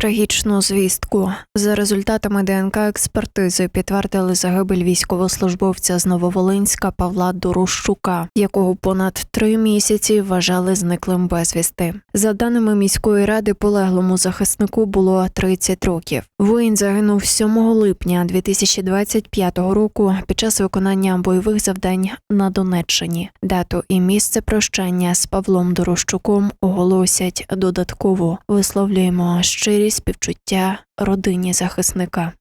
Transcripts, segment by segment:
Трагічну звістку. За результатами ДНК експертизи підтвердили загибель військовослужбовця з Нововолинська Павла Дорощука, якого понад три місяці вважали зниклим безвісти. За даними міської ради, полеглому захиснику було 30 років. Воїн загинув 7 липня 2025 року під час виконання бойових завдань на Донеччині. Дату і місце прощання з Павлом Дорощуком оголосять додатково. Висловлюємо співчуття родині захисника.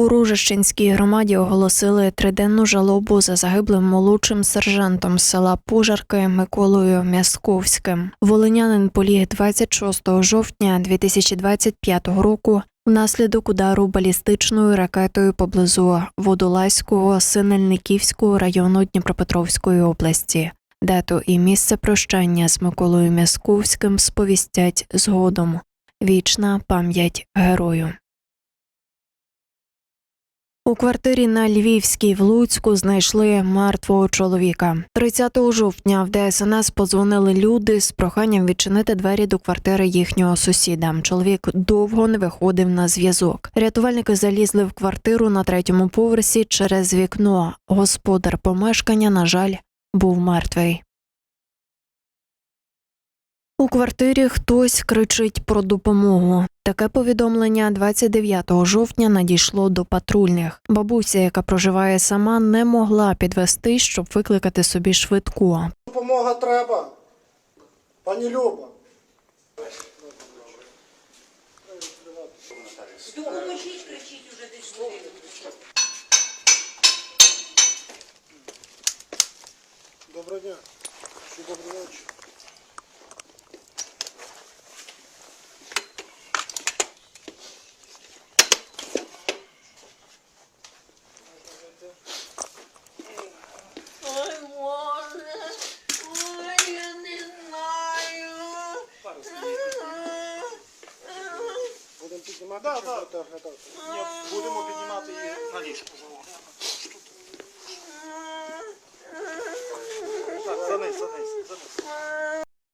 У Ружищенській громаді оголосили триденну жалобу за загиблим молодшим сержантом села Пожарки Миколою М'ясковським. Волинянин поліг 26 жовтня 2025 року внаслідок удару балістичною ракетою поблизу Водолазького Синельниківського району Дніпропетровської області. Дату і місце прощання з Миколою М'ясковським сповістять згодом. Вічна пам'ять герою. У квартирі на Львівській в Луцьку знайшли мертвого чоловіка. 30 жовтня в ДСНС подзвонили люди з проханням відчинити двері до квартири їхнього сусіда. Чоловік довго не виходив на зв'язок. Рятувальники залізли в квартиру на третьому поверсі через вікно. Господар помешкання, на жаль, був мертвий. У квартирі хтось кричить про допомогу. Таке повідомлення 29 жовтня надійшло до патрульних. Бабуся, яка проживає сама, не могла підвести, щоб викликати собі швидку. Допомога треба. Пані Люба. Допоможіть, кричіть уже десь Доброго дня. Чи доброї ночі. Ой, Боже, ой, я не знаю. Будемо піднімати Да, чи да. будете оглядати? Ні, будемо піднімати її на ліжко.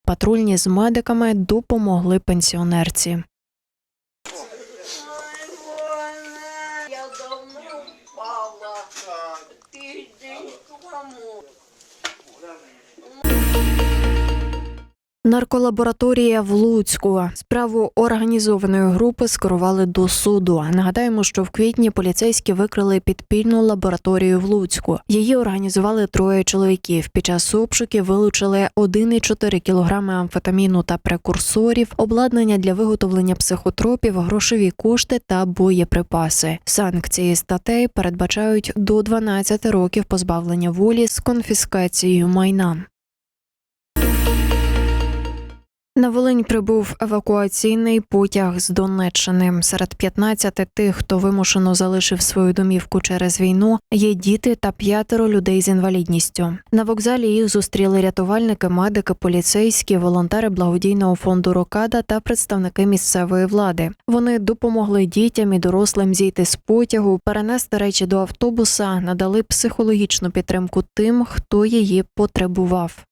Патрульні з медиками допомогли пенсіонерці. Нарколабораторія в Луцьку справу організованої групи скерували до суду. Нагадаємо, що в квітні поліцейські викрили підпільну лабораторію в Луцьку. Її організували троє чоловіків. Під час обшуків вилучили 1,4 кілограми амфетаміну та прекурсорів, обладнання для виготовлення психотропів, грошові кошти та боєприпаси. Санкції статей передбачають до 12 років позбавлення волі з конфіскацією майна. На Волинь прибув евакуаційний потяг з Донеччини. Серед 15 тих, хто вимушено залишив свою домівку через війну, є діти та п'ятеро людей з інвалідністю. На вокзалі їх зустріли рятувальники, медики, поліцейські, волонтери благодійного фонду Рокада та представники місцевої влади. Вони допомогли дітям і дорослим зійти з потягу, перенести речі до автобуса, надали психологічну підтримку тим, хто її потребував.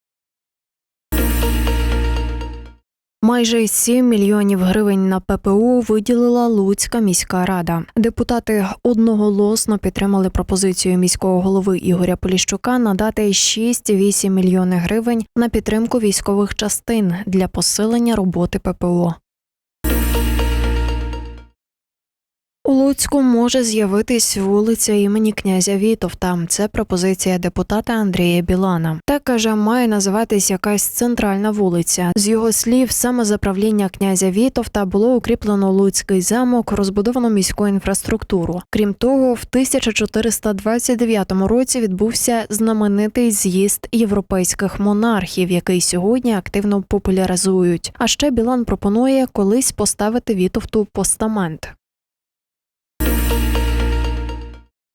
Майже 7 мільйонів гривень на ППУ виділила Луцька міська рада. Депутати одноголосно підтримали пропозицію міського голови Ігоря Поліщука надати 6,8 мільйони гривень на підтримку військових частин для посилення роботи ППО. У Луцьку може з'явитись вулиця імені князя Вітовта. Це пропозиція депутата Андрія Білана. Так каже, має називатись якась центральна вулиця. З його слів, саме за правління князя Вітовта було укріплено Луцький замок, розбудовано міську інфраструктуру. Крім того, в 1429 році відбувся знаменитий з'їзд європейських монархів, який сьогодні активно популяризують. А ще Білан пропонує колись поставити Вітовту постамент.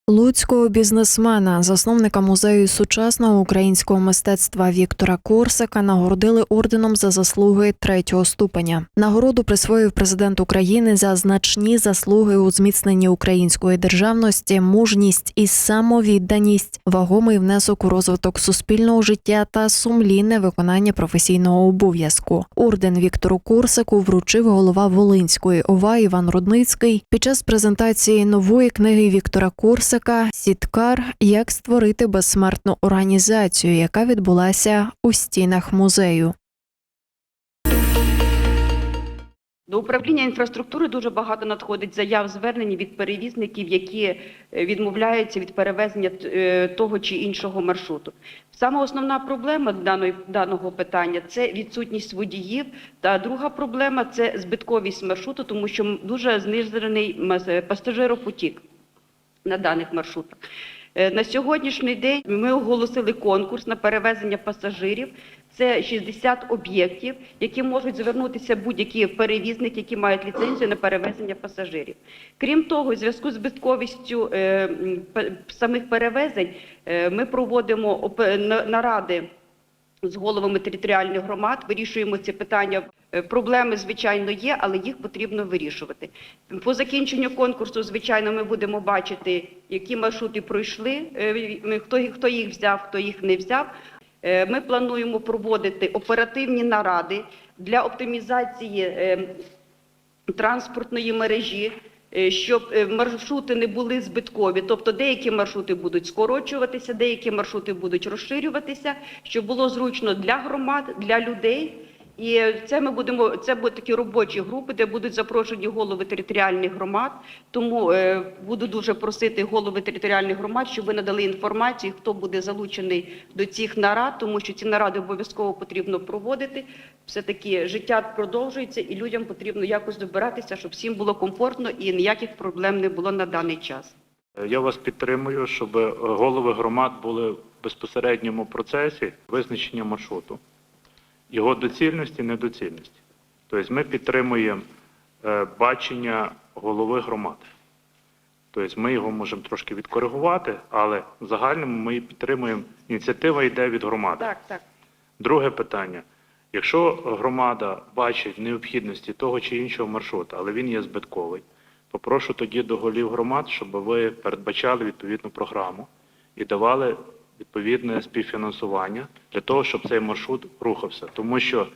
Луцького бізнесмена, засновника музею сучасного українського мистецтва Віктора Корсака, нагородили орденом за заслуги третього ступеня. Нагороду присвоїв президент України за значні заслуги у зміцненні української державності, мужність і самовідданість, вагомий внесок у розвиток суспільного життя та сумлінне виконання професійного обов'язку. Орден Віктору Корсаку вручив голова Волинської ОВА Іван Рудницький під час презентації нової книги Віктора Корсака Сіткар Як створити безсмертну організацію, яка відбулася у стінах музею. До управління інфраструктури дуже багато надходить заяв звернень від перевізників, які е, відмовляються від перевезення е, того чи іншого маршруту. Саме основна проблема даної, даного питання це відсутність водіїв. Та друга проблема це збитковість маршруту, тому що дуже знижений мас- пасажиропотік на даних маршрутах. Е, На сьогоднішній день ми оголосили конкурс на перевезення пасажирів. Це 60 об'єктів, які можуть звернутися будь-які перевізники, які мають ліцензію на перевезення пасажирів. Крім того, у зв'язку з збитковістю е, самих перевезень е, ми проводимо наради з головами територіальних громад, вирішуємо ці питання. Е, Проблеми, звичайно, є, але їх потрібно вирішувати. По закінченню конкурсу, звичайно, ми будемо бачити, які маршрути пройшли, е, хто, хто їх взяв, хто їх не взяв. Е, Ми плануємо проводити оперативні наради для оптимізації транспортної мережі, щоб маршрути не були збиткові. Тобто деякі маршрути будуть скорочуватися, деякі маршрути будуть розширюватися, щоб було зручно для громад, для людей. І це ми будемо. Це будуть такі робочі групи, де будуть запрошені голови територіальних громад. Тому е, буду дуже просити голови територіальних громад, щоб ви надали інформацію, хто буде залучений до цих нарад, тому що ці наради обов'язково потрібно проводити. Все таки життя продовжується, і людям потрібно якось добиратися, щоб всім було комфортно і ніяких проблем не було на даний час. Я вас підтримую, щоб е, голови громад були в безпосередньому процесі визначення маршруту, його доцільності, недоцільності. Тобто ми підтримуємо е, бачення голови громад. Тобто ми його можемо трошки відкоригувати, але в загальному ми підтримуємо. Ініціатива йде від громади. Так, так. Друге питання. Якщо громада бачить необхідності того чи іншого маршруту, але він є збитковий, попрошу тоді до голів громад, щоб ви передбачали відповідну програму і давали відповідне співфінансування для того, щоб цей маршрут рухався. Тому що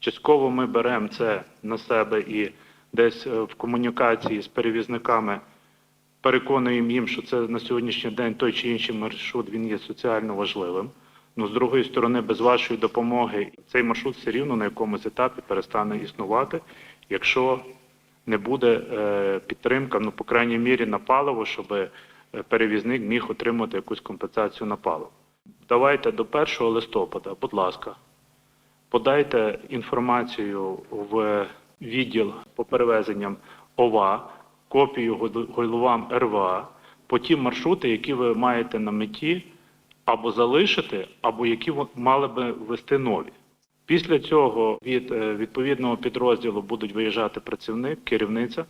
частково ми беремо це на себе і десь е, в комунікації з перевізниками переконуємо їм, що це на сьогоднішній день той чи інший маршрут він є соціально важливим. Ну, з другої сторони, без вашої допомоги цей маршрут все рівно на якомусь етапі перестане існувати, якщо не буде е, підтримка, ну, по крайній мірі, на паливо, щоб перевізник міг отримати якусь компенсацію на паливо. Давайте до 1 листопада, будь ласка, подайте інформацію в відділ по перевезенням ОВА, копію гол- головам РВА по ті маршрути, які ви маєте на меті або залишити, або які мали би ввести нові. Після цього від е, відповідного підрозділу будуть виїжджати працівник, керівниця.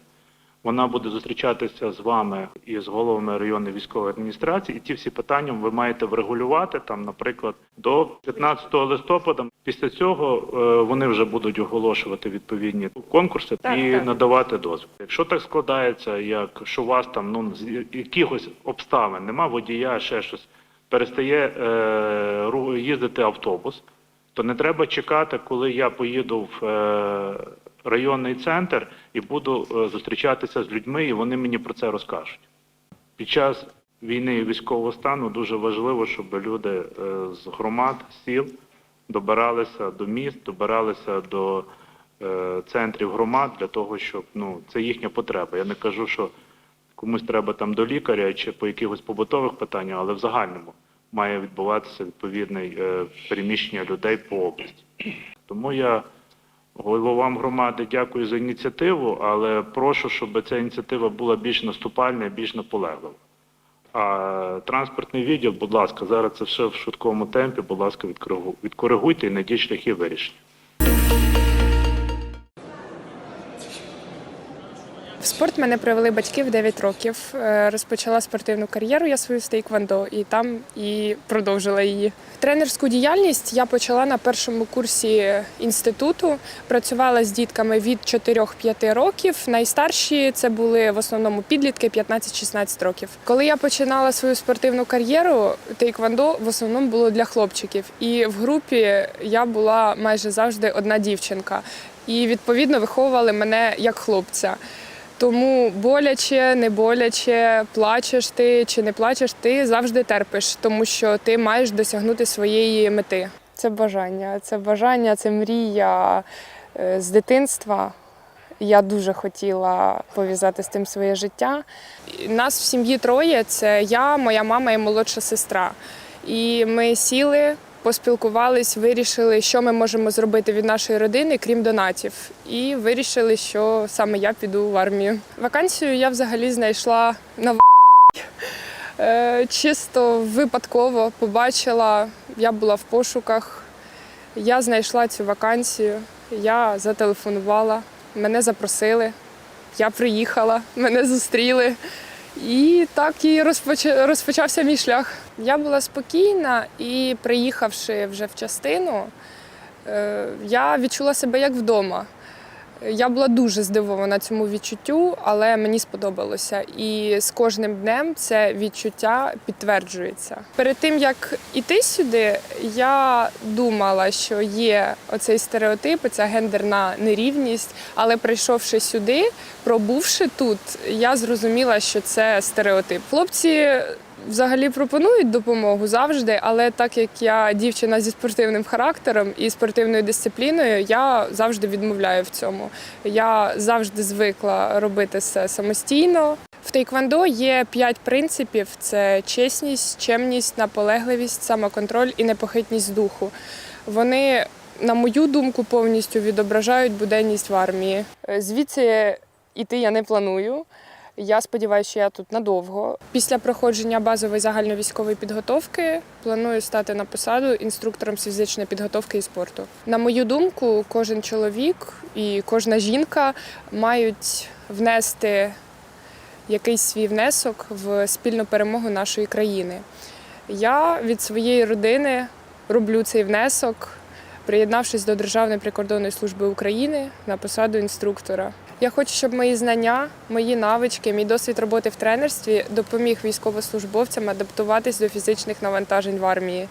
Вона буде зустрічатися з вами і з головами районної військової адміністрації, і ті всі питання ви маєте врегулювати там, наприклад, до 15 листопада. Після цього е, вони вже будуть оголошувати відповідні конкурси Так, і так. надавати дозвіл. Якщо так складається, як що у вас там ну з якихось обставин нема водія, ще щось перестає е, їздити автобус, то не треба чекати, коли я поїду в е, районний центр і буду е, зустрічатися з людьми, і вони мені про це розкажуть. Під час війни і військового стану дуже важливо, щоб люди е, з громад, сіл добиралися до міст, добиралися до е, центрів громад для того, щоб ну це їхня потреба. Я не кажу, що комусь треба там до лікаря чи по якихось побутових питаннях, але в загальному має відбуватися відповідне переміщення людей по області. Тому я головам громади дякую за ініціативу, але прошу, щоб ця ініціатива була більш наступальна і більш наполеглива. А транспортний відділ, будь ласка, зараз це все в швидкому темпі, будь ласка, відкоригуйте і надій шляхи вирішення. В спорт мене привели батьки в 9 років. Е, Розпочала спортивну кар'єру я свою з тейквондо і там і продовжила її. Тренерську діяльність я почала на першому курсі інституту. Працювала з дітками від 4-5 років. Найстарші це були в основному підлітки 15-16 років. Коли я починала свою спортивну кар'єру, тейквондо в основному було для хлопчиків. І в групі я була майже завжди одна дівчинка. І відповідно виховували мене як хлопця. Тому боляче, не боляче, плачеш ти чи не плачеш, ти завжди терпиш, тому що ти маєш досягнути своєї мети. Це бажання, це бажання, це мрія е, з дитинства. Я дуже хотіла пов'язати з тим своє життя. Нас в сім'ї троє: це я, моя мама і молодша сестра. І ми сіли, поспілкувались, вирішили, що ми можемо зробити від нашої родини, крім донатів. І вирішили, що саме я піду в армію. Вакансію я взагалі знайшла на Е, чисто випадково побачила, я була в пошуках. Я знайшла цю вакансію, я зателефонувала, мене запросили, я приїхала, мене зустріли. І так і розпоч- розпочався мій шлях. Я була спокійна і приїхавши вже в частину, е, я відчула себе як вдома. Я була дуже здивована цьому відчуттю, але мені сподобалося. І з кожним днем це відчуття підтверджується. Перед тим як іти сюди, я думала, що є оцей стереотип, ця гендерна нерівність. Але прийшовши сюди, пробувши тут, я зрозуміла, що це стереотип. Хлопці взагалі пропонують допомогу завжди, але так як я дівчина зі спортивним характером і спортивною дисципліною, я завжди відмовляю в цьому. Я завжди звикла робити все самостійно. В тейквондо є п'ять принципів: це чесність, чемність, наполегливість, самоконтроль і непохитність духу. Вони, на мою думку, повністю відображають буденність в армії. Е, Звідси іти я не планую. Я сподіваюся, що я тут надовго. Після проходження базової загальновійськової підготовки планую стати на посаду інструктором з фізичної підготовки і спорту. На мою думку, кожен чоловік і кожна жінка мають внести якийсь свій внесок в спільну перемогу нашої країни. Я від своєї родини роблю цей внесок, приєднавшись до Державної прикордонної служби України на посаду інструктора. Я хочу, щоб мої знання, мої навички, мій досвід роботи в тренерстві допоміг військовослужбовцям адаптуватись до фізичних навантажень в армії.